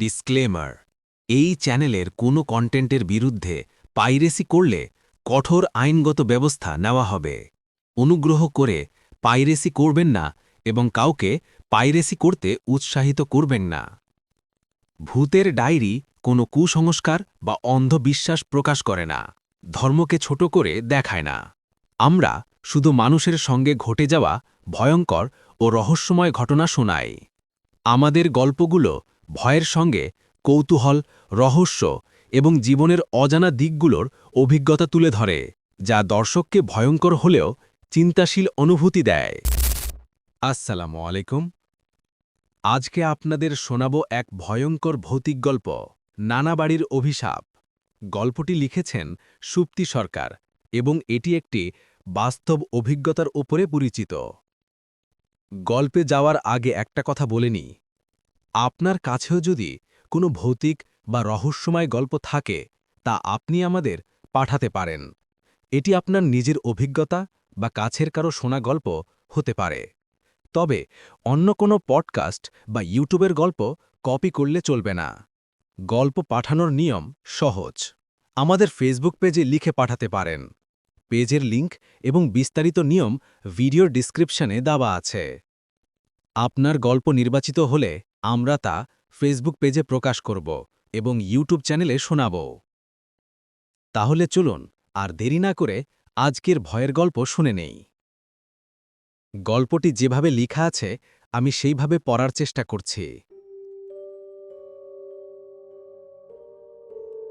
Disclaimer এই চ্যানেলের কোনো কন্টেন্টের বিরুদ্ধে পাইরেসি করলে কঠোর আইনগত ব্যবস্থা নেওয়া হবে। অনুগ্রহ করে পাইরেসি করবেন না এবং কাউকে পাইরেসি করতে উৎসাহিত করবেন না। ভূতের ডায়েরি কোনো কুসংস্কার বা অন্ধবিশ্বাস প্রকাশ করে না। ধর্মকে ছোট করে দেখায় না। আমরা শুধু মানুষের সঙ্গে ঘটে যাওয়া ভয়ঙ্কর ও রহস্যময় ঘটনা শোনাই। আমাদের গল্পগুলো ভয়ের সঙ্গে, কৌতূহল, রহস্য এবং জীবনের অজানা দিকগুলোর অভিজ্ঞতা তুলে ধরে, যা দর্শককে ভয়ঙ্কর হলেও চিন্তাশীল অনুভূতি দেয়। আসসালামু আলাইকুম। আজকে আপনাদের শোনাব এক ভয়ঙ্কর ভৌতিক গল্প নানাবাড়ির অভিশাপ। গল্পটি লিখেছেন সুপ্তি সরকার এবং এটি একটি বাস্তব অভিজ্ঞতার ওপরে পরিচিত। গল্পে যাওয়ার আগে একটা কথা বলেনি আপনার কাছেও যদি কোনো ভৌতিক বা রহস্যময় গল্প থাকে, তা আপনি আমাদের পাঠাতে পারেন। এটি আপনার নিজের অভিজ্ঞতা বা কাছের কারও শোনা গল্প হতে পারে। তবে অন্য কোনো পডকাস্ট বা ইউটিউবের গল্প কপি করলে চলবে না। গল্প পাঠানোর নিয়ম সহজ। আমাদের ফেসবুক পেজে লিখে পাঠাতে পারেন। পেজের লিংক এবং বিস্তারিত নিয়ম ভিডিওর ডিসক্রিপশনে দেওয়া আছে। আপনার গল্প নির্বাচিত হলে আমরা তা ফেসবুক পেজে প্রকাশ করব এবং ইউটিউব চ্যানেলে শোনাব। তাহলে চলুন, আর দেরি না করে আজকের ভয়ের গল্প শুনে নেই। গল্পটি যেভাবে লিখা আছে, আমি সেইভাবে পড়ার চেষ্টা করছি।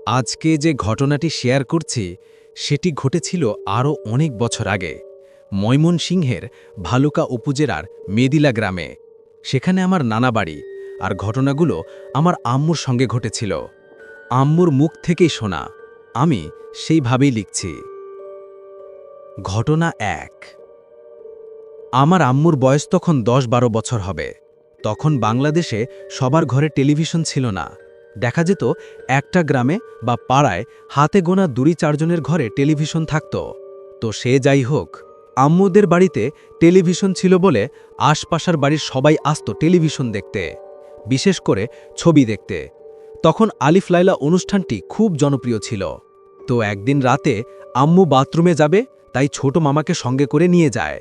আজকে যে ঘটনাটি শেয়ার করছি, সেটি ঘটেছিল আরও অনেক বছর আগে, ময়মনসিংহের ভালুকা উপজেলার মেদিলা গ্রামে। সেখানে আমার নানা বাড়ি আর ঘটনাগুলো আমার আম্মুর সঙ্গে ঘটেছিল। আম্মুর মুখ থেকেই শোনা, আমি সেইভাবেই লিখছি। ঘটনা এক। আমার আম্মুর বয়স তখন দশ বারো বছর হবে। তখন বাংলাদেশে সবার ঘরে টেলিভিশন ছিল না। দেখা যেত একটা গ্রামে বা পাড়ায় হাতে গোনা দুই চারজনের ঘরে টেলিভিশন থাকত। তো সে যাই হোক, আম্মুদের বাড়িতে টেলিভিশন ছিল বলে আশপাশার বাড়ির সবাই আসত টেলিভিশন দেখতে। বিশেষ করে ছবি দেখতে। তখন আলিফ লাইলা অনুষ্ঠানটি খুব জনপ্রিয় ছিল। তো একদিন রাতে আম্মু বাথরুমে যাবে, তাই ছোট মামাকে সঙ্গে করে নিয়ে যায়।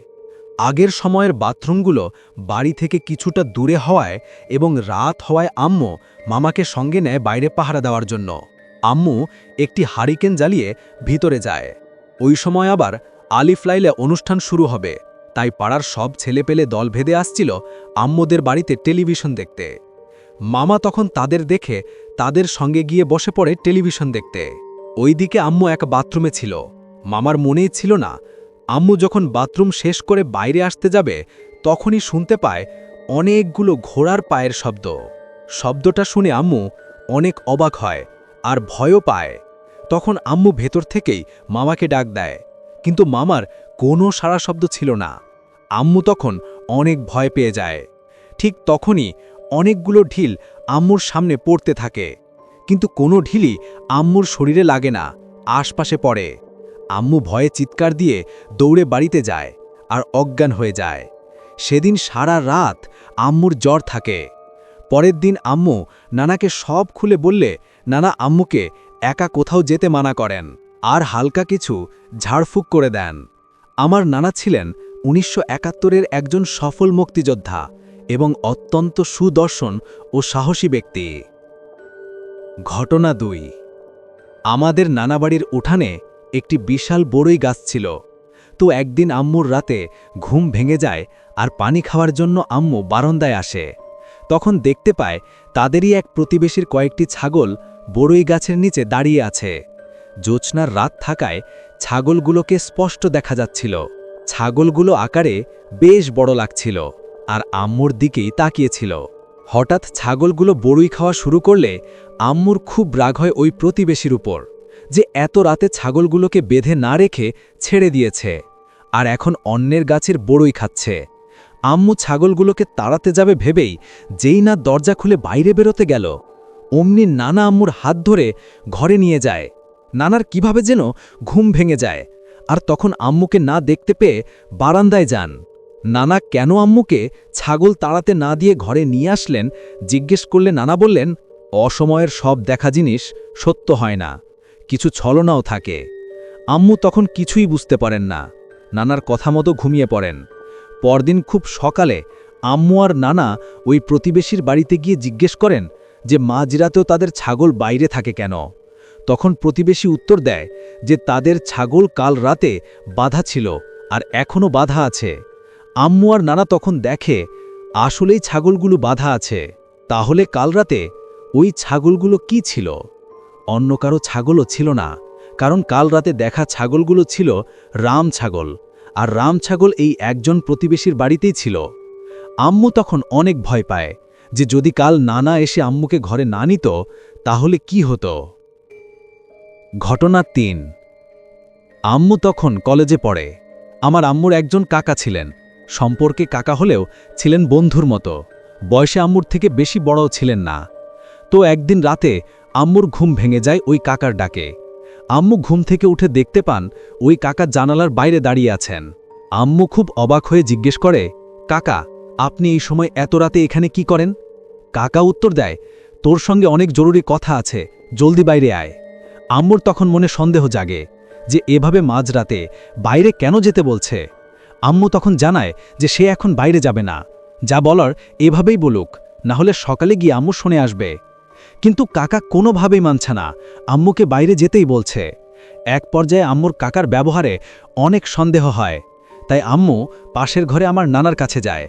আগের সময়ের বাথরুমগুলো বাড়ি থেকে কিছুটা দূরে হওয়ায় এবং রাত হওয়ায় আম্মু মামাকে সঙ্গে নেয় বাইরে পাহারা দেওয়ার জন্য। আম্মু একটি হারিকেন জ্বালিয়ে ভিতরে যায়। ওই সময় আবার আলিফ লাইলে অনুষ্ঠান শুরু হবে, তাই পাড়ার সব ছেলেপেলে দল ভেদে আসছিল আম্মুদের বাড়িতে টেলিভিশন দেখতে। মামা তখন তাদের দেখে তাদের সঙ্গে গিয়ে বসে পড়ে টেলিভিশন দেখতে। ওইদিকে আম্মু এক বাথরুমে ছিল। মামার মনেই ছিল না, আম্মু যখন বাথরুম শেষ করে বাইরে আসতে যাবে, তখনই শুনতে পায় অনেকগুলো ঘোড়ার পায়ের শব্দ। শব্দটা শুনে আম্মু অনেক অবাক হয় আর ভয়ও পায়। তখন আম্মু ভেতর থেকেই মামাকে ডাক দেয়, কিন্তু মামার কোনো সারা শব্দ ছিল না। আম্মু তখন অনেক ভয় পেয়ে যায়। ঠিক তখনই অনেকগুলো ঢিল আম্মুর সামনে পড়তে থাকে। কিন্তু কোনো ঢিলই আম্মুর শরীরে লাগে না, আশপাশে পড়ে। আম্মু ভয়ে চিৎকার দিয়ে দৌড়ে বাড়িতে যায় আর অজ্ঞান হয়ে যায়। সেদিন সারা রাত আম্মুর জ্বর থাকে। পরের দিন আম্মু নানাকে সব খুলে বললে নানা আম্মুকে একা কোথাও যেতে মানা করেন আর হালকা কিছু ঝাড়ফুঁক করে দেন। আমার নানা ছিলেন উনিশশো একাত্তরের একজন সফল মুক্তিযোদ্ধা। এবং অত্যন্ত সুদর্শন ও সাহসী ব্যক্তি। ঘটনা দুই। আমাদের নানাবাড়ির উঠানে একটি বিশাল বড়ই গাছ ছিল। তো একদিন আম্মুর রাতে ঘুম ভেঙে যায় আর পানি খাওয়ার জন্য আম্মু বারন্দায় আসে। তখন দেখতে পায় তাদেরই এক প্রতিবেশীর কয়েকটি ছাগল বড়ই গাছের নিচে দাঁড়িয়ে আছে। জোৎস্নার রাত থাকায় ছাগলগুলোকে স্পষ্ট দেখা যাচ্ছিল। ছাগলগুলো আকারে বেশ বড় লাগছিল। আর আম্মুর দিকেই তাকিয়েছিল। হঠাৎ ছাগলগুলো বড়ুই খাওয়া শুরু করলে আম্মুর খুব রাগ হয় ওই প্রতিবেশীর উপর, যে এত রাতে ছাগলগুলোকে বেঁধে না রেখে ছেড়ে দিয়েছে, আর এখন অন্যের গাছের বড়ই খাচ্ছে। আম্মু ছাগলগুলোকে তাড়াতে যাবে ভেবেই যেই না দরজা খুলে বাইরে বেরোতে গেল, অমনি নানা আম্মুর হাত ধরে ঘরে নিয়ে যায়। নানার কীভাবে যেন ঘুম ভেঙে যায়, আর তখন আম্মুকে না দেখতে পেয়ে বারান্দায় যান। নানা কেন আম্মুকে ছাগল তাড়াতে না দিয়ে ঘরে নিয়ে আসলেন, জিজ্ঞেস করলে নানা বললেন, অসময়ের সব দেখা জিনিস সত্য হয় না, কিছু ছলনাও থাকে। আম্মু তখন কিছুই বুঝতে পারেন না, নানার কথা মতো ঘুমিয়ে পড়েন। পরদিন খুব সকালে আম্মু আর নানা ওই প্রতিবেশীর বাড়িতে গিয়ে জিজ্ঞেস করেন যে মাঝরাতেও তাদের ছাগল বাইরে থাকে কেন? তখন প্রতিবেশী উত্তর দেয় যে তাদের ছাগল কাল রাতে বাধা ছিল আর এখনও বাধা আছে। আম্মু আর নানা তখন দেখে, আসলেই ছাগলগুলো বাধা আছে। তাহলে কাল রাতে ওই ছাগলগুলো কি ছিল? অন্য কারও ছাগলও ছিল না, কারণ কাল রাতে দেখা ছাগলগুলো ছিল রাম ছাগল, আর রাম ছাগল এই একজন প্রতিবেশীর বাড়িতেই ছিল। আম্মু তখন অনেক ভয় পায় যে যদি কাল নানা এসে আম্মুকে ঘরে না নিত, তাহলে কি হতো? ঘটনা তিন। আম্মু তখন কলেজে পড়ে। আমার আম্মুর একজন কাকা ছিলেন। সম্পর্কে কাকা হলেও ছিলেন বন্ধুর মতো। বয়সে আম্মুর থেকে বেশি বড়ও ছিলেন না। তো একদিন রাতে আম্মুর ঘুম ভেঙে যায় ওই কাকার ডাকে। আম্মু ঘুম থেকে উঠে দেখতে পান ওই কাকা জানালার বাইরে দাঁড়িয়ে আছেন। আম্মু খুব অবাক হয়ে জিজ্ঞেস করে, কাকা, আপনি এই সময় এত রাতে এখানে কি করেন? কাকা উত্তর দেয়, তোর সঙ্গে অনেক জরুরি কথা আছে, জলদি বাইরে আয়। আম্মুর তখন মনে সন্দেহ জাগে যে এভাবে মাঝরাতে বাইরে কেন যেতে বলছে। আম্মু তখন জানায় যে সে এখন বাইরে যাবে না। যা বলার এভাবেই বলুক, না হলে সকালে গিয়ে আম্মু শুনে আসবে। কিন্তু কাকা কোনোভাবেই মানছে না, আম্মুকে বাইরে যেতেই বলছে। এক পর্যায়ে আম্মুর কাকার ব্যবহারে অনেক সন্দেহ হয়। তাই আম্মু পাশের ঘরে আমার নানার কাছে যায়।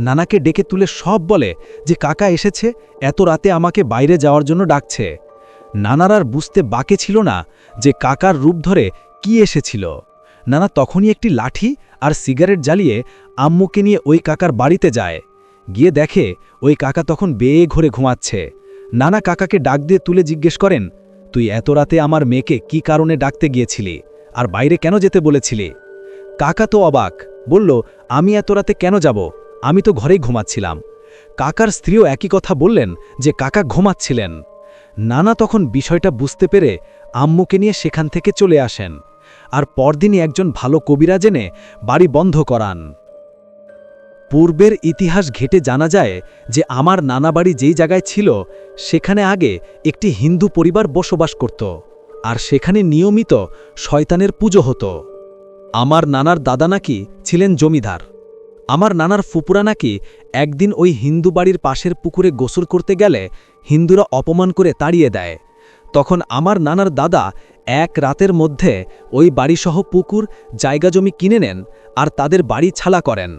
নানাকে ডেকে তুলে সব বলে যে, কাকা এসেছে, এত রাতে আমাকে বাইরে যাওয়ার জন্য ডাকছে। নানার আর বুঝতে বাকে ছিল না যে, কাকার রূপ ধরে কি এসেছিল। নানা তখনই একটি লাঠি আর সিগারেট জ্বালিয়ে আম্মুকে নিয়ে ওই কাকার বাড়িতে যায়। গিয়ে দেখে ওই কাকা তখন বেয়ে ঘরে ঘুমাচ্ছে। নানা কাকাকে ডাক দিয়ে তুলে জিজ্ঞেস করেন, তুই এত রাতে আমার মেয়েকে কি কারণে ডাকতে গিয়েছিলি? আর বাইরে কেন যেতে বলেছিলি? কাকা তো অবাক, বলল, আমি এত রাতে কেন যাব? আমি তো ঘরেই ঘুমাচ্ছিলাম। কাকার স্ত্রীও একই কথা বললেন যে কাকা ঘুমাচ্ছিলেন। নানা তখন বিষয়টা বুঝতে পেরে আম্মুকে নিয়ে সেখান থেকে চলে আসেন। আর পরদিনই একজন ভালো কবিরা জেনে বাড়ি বন্ধ করান। পূর্বের ইতিহাস ঘেটে জানা যায় যে আমার নানা বাড়ি যেই জায়গায় ছিল, সেখানে আগে একটি হিন্দু পরিবার বসবাস করত, আর সেখানে নিয়মিত শয়তানের পুজো হতো। আমার নানার দাদা নাকি ছিলেন জমিদার। আমার নানার ফুপুরা নাকি একদিন ওই হিন্দু বাড়ির পাশের পুকুরে গোসল করতে গেলে হিন্দুরা অপমান করে তাড়িয়ে দেয়। তখন আমার নানার দাদা এক রাতের মধ্যে ওই বাড়িসহ পুকুর, জায়গা জমি কিনে নেন আর তাদের বাড়ি ছালা করেন।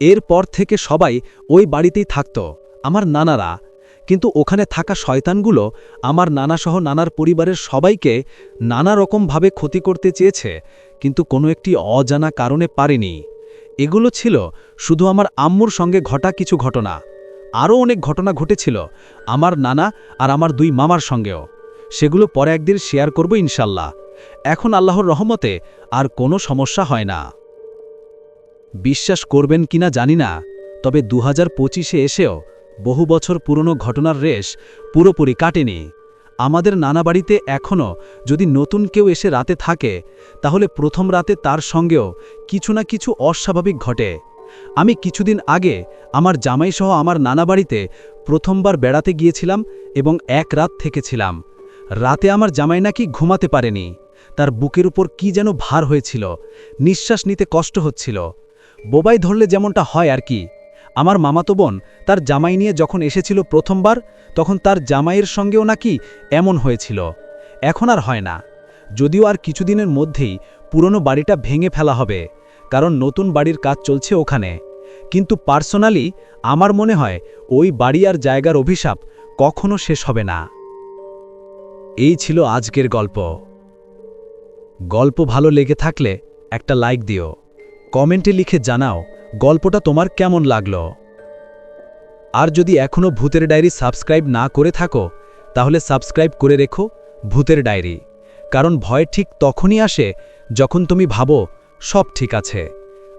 এরপর থেকে সবাই ওই বাড়িতেই থাকত, আমার নানারা। কিন্তু ওখানে থাকা শয়তানগুলো আমার নানাসহ নানার পরিবারের সবাইকে নানা রকমভাবে ক্ষতি করতে চেয়েছে, কিন্তু কোনো একটি অজানা কারণে পারেনি। এগুলো ছিল শুধু আমার আম্মুর সঙ্গে ঘটা কিছু ঘটনা। আরও অনেক ঘটনা ঘটেছিল, আমার নানা আর আমার দুই মামার সঙ্গেও। সেগুলো পরে একদিন শেয়ার করব ইনশাল্লাহ। এখন আল্লাহর রহমতে আর কোনো সমস্যা হয় না। বিশ্বাস করবেন কিনা জানি না, তবে দু হাজার পঁচিশে এসেও বহু বছর পুরনো ঘটনার রেশ পুরোপুরি কাটেনি। আমাদের নানা বাড়িতে এখনও যদি নতুন কেউ এসে রাতে থাকে, তাহলে প্রথম রাতে তার সঙ্গেও কিছু না কিছু অস্বাভাবিক ঘটে। আমি কিছুদিন আগে আমার জামাইসহ আমার নানা বাড়িতে প্রথমবার বেড়াতে গিয়েছিলাম এবং এক রাত থেকেছিলাম। রাতে আমার জামাই নাকি ঘুমাতে পারেনি। তার বুকের উপর কি যেন ভার হয়েছিল, নিঃশ্বাস নিতে কষ্ট হচ্ছিল। বোবাই ধরলে যেমনটা হয় আর কি। আমার মামাতো বোন তার জামাই নিয়ে যখন এসেছিল প্রথমবার, তখন তার জামাইয়ের সঙ্গেও নাকি এমন হয়েছিল। এখন আর হয় না। যদিও আর কিছুদিনের মধ্যেই পুরনো বাড়িটা ভেঙে ফেলা হবে, কারণ নতুন বাড়ির কাজ চলছে ওখানে। কিন্তু পার্সোনালি আমার মনে হয় ওই বাড়ি আর জায়গার অভিশাপ কখনো শেষ হবে না। এই ছিল আজকের গল্প। গল্প ভালো লেগে থাকলে একটা লাইক দিও। কমেন্টে লিখে জানাও গল্পটা তোমার কেমন লাগল। আর যদি এখনও ভূতের ডায়েরি সাবস্ক্রাইব না করে থাকো, তাহলে সাবস্ক্রাইব করে রেখো ভূতের ডায়েরি। কারণ ভয় ঠিক তখনই আসে যখন তুমি ভাবো সব ঠিক আছে।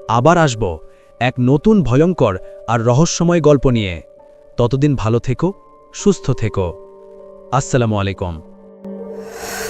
আবার আসব এক নতুন ভয়ঙ্কর আর রহস্যময় গল্প নিয়ে। ততদিন ভালো থেকো, সুস্থ থেকো। আসসালামু আলাইকুম। Música